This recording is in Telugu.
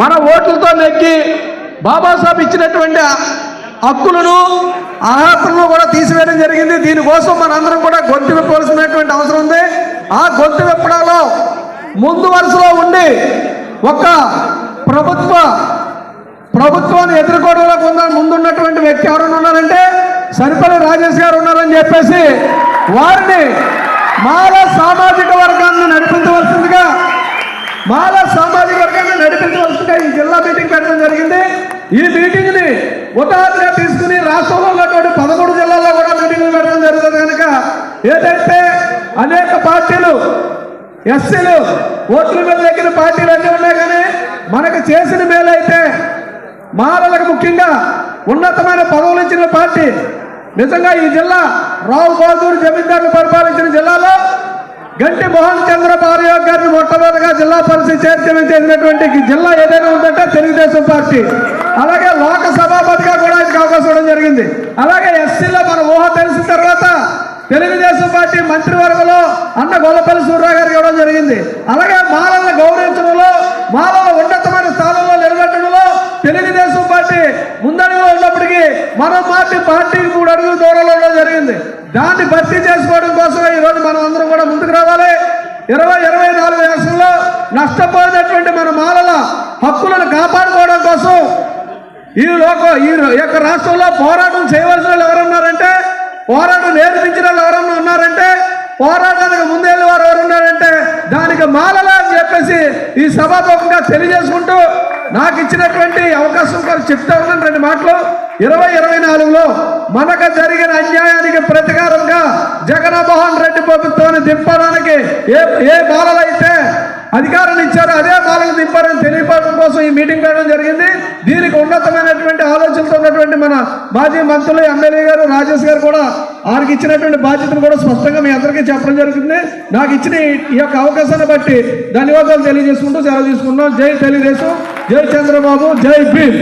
మన ఓట్లతో నెక్కి బాబాసాహెబ్ ఇచ్చినటువంటి హక్కులను అర్హతలను కూడా తీసివేయడం జరిగింది. దీనికోసం మనందరం కూడా గొంతు విప్పవలసినటువంటి అవసరం ఉంది. ఆ గొంతు విప్పడంలో ముందు వరుసలో ఉండి ఒక ప్రభుత్వ ప్రభుత్వాన్ని ఎదుర్కోవడంలో కొంత ముందున్నటువంటి వ్యక్తి ఎవరైనా ఉన్నారంటే సరిపల్లి రాజేష్ గారు ఉన్నారని చెప్పేసి వారిని మాల సామాజిక వర్గాన్ని నడిపించవలసిందిగా మాల సామాజిక వర్గాన్ని నడిపించవలసిందిగా ఈ జిల్లా మీటింగ్ పెట్టడం జరిగింది ఈ మీటింగ్ని ఉదాహరణగా తీసుకుని రాష్ట్రంలో ఉన్నటువంటి పదమూడు జిల్లాల్లో కూడా మీటింగ్లు పెట్టడం జరుగుతుంది కనుక ఏదైతే అనేక పార్టీలు ఎస్సీలు ఓట్ల మీద దగ్గర పార్టీలు అన్నీ ఉన్నాయి కానీ మనకు చేసిన మేలైతే మాలలకు ముఖ్యంగా ఉన్నతమైన పదవులు ఇచ్చిన పార్టీ. నిజంగా ఈ జిల్లా రావు బహదూర్ జమీందారులు పరిపాలించిన జిల్లాలో గంటి మోహన్ చంద్ర భార్య గారిని మొట్టమొదటిగా జిల్లా పరిషత్ చైర్మన్ చేసినటువంటి జిల్లా ఏదైనా ఉందంటే తెలుగుదేశం పార్టీ. అలాగే లోక సభాపతిగా కూడా ఆయనకు అవకాశం ఇవ్వడం జరిగింది. అలాగే ఎస్సీలో మన ఊహ తెలిసిన తర్వాత తెలుగుదేశం పార్టీ మంత్రివర్గంలో అన్న గొల్లపల్లి సూర్యరావు గారికి ఇవ్వడం జరిగింది. అలాగే మాలలను గౌరవించడంలో మాలల ఉన్నతమైన స్థానంలో నిలబెట్టడంలో తెలుగుదేశం పార్టీ ముందడుగులో ఉన్నప్పటికీ మన పార్టీ పార్టీకి మూడు అడుగులు దూరంలో ఉండడం జరిగింది. దాన్ని భర్తీ చేసుకోవడం కోసం ఈరోజు మనం అందరం కూడా ముందుకు రావాలి. ఇరవై ఇరవై నాలుగు ఎలక్షన్లో నష్టపోయినటువంటి మన మాలల హక్కులను కాపాడుకో ఈ లోక ఈ యొక్క రాష్ట్రంలో పోరాటం చేయవలసిన వాళ్ళు ఎవరున్నారంటే పోరాటం నేర్పించిన వాళ్ళు ఎవరన్నా ఉన్నారంటే పోరాటానికి ముందేళ్ళు వారు ఎవరు ఉన్నారంటే దానికి మాలలా అని చెప్పేసి ఈ సభాముఖంగా తెలియజేసుకుంటూ నాకు ఇచ్చినటువంటి అవకాశం కోసం చెప్తా ఉన్నాను రెండు మాటలు. ఇరవై ఇరవై నాలుగులో మనకు జరిగిన అన్యాయానికి ప్రతీకారంగా జగన్మోహన్ రెడ్డి ప్రభుత్వాన్ని దింపడానికి ఏ ఏ బాలలైతే అధికారాన్ని ఇచ్చారు అదే బాలను దింపారని తెలియపడడం కోసం ఈ మీటింగ్ పెట్టడం జరిగింది. దీనికి ఉన్నతమైనటువంటి ఆలోచనతో ఉన్నటువంటి మన మాజీ మంత్రులు ఎమ్మెల్యే గారు రాజేష్ గారు కూడా వారికి ఇచ్చినటువంటి బాధ్యతను కూడా స్పష్టంగా మీ అందరికీ చెప్పడం జరుగుతుంది. నాకు ఇచ్చిన ఈ- ఈ యొక్క అవకాశాన్ని బట్టి ధన్యవాదాలు తెలియజేసుకుంటూ సెలవు తీసుకున్నాం జై తెలుగుదేశం జై చంద్రబాబు జై భీమ్.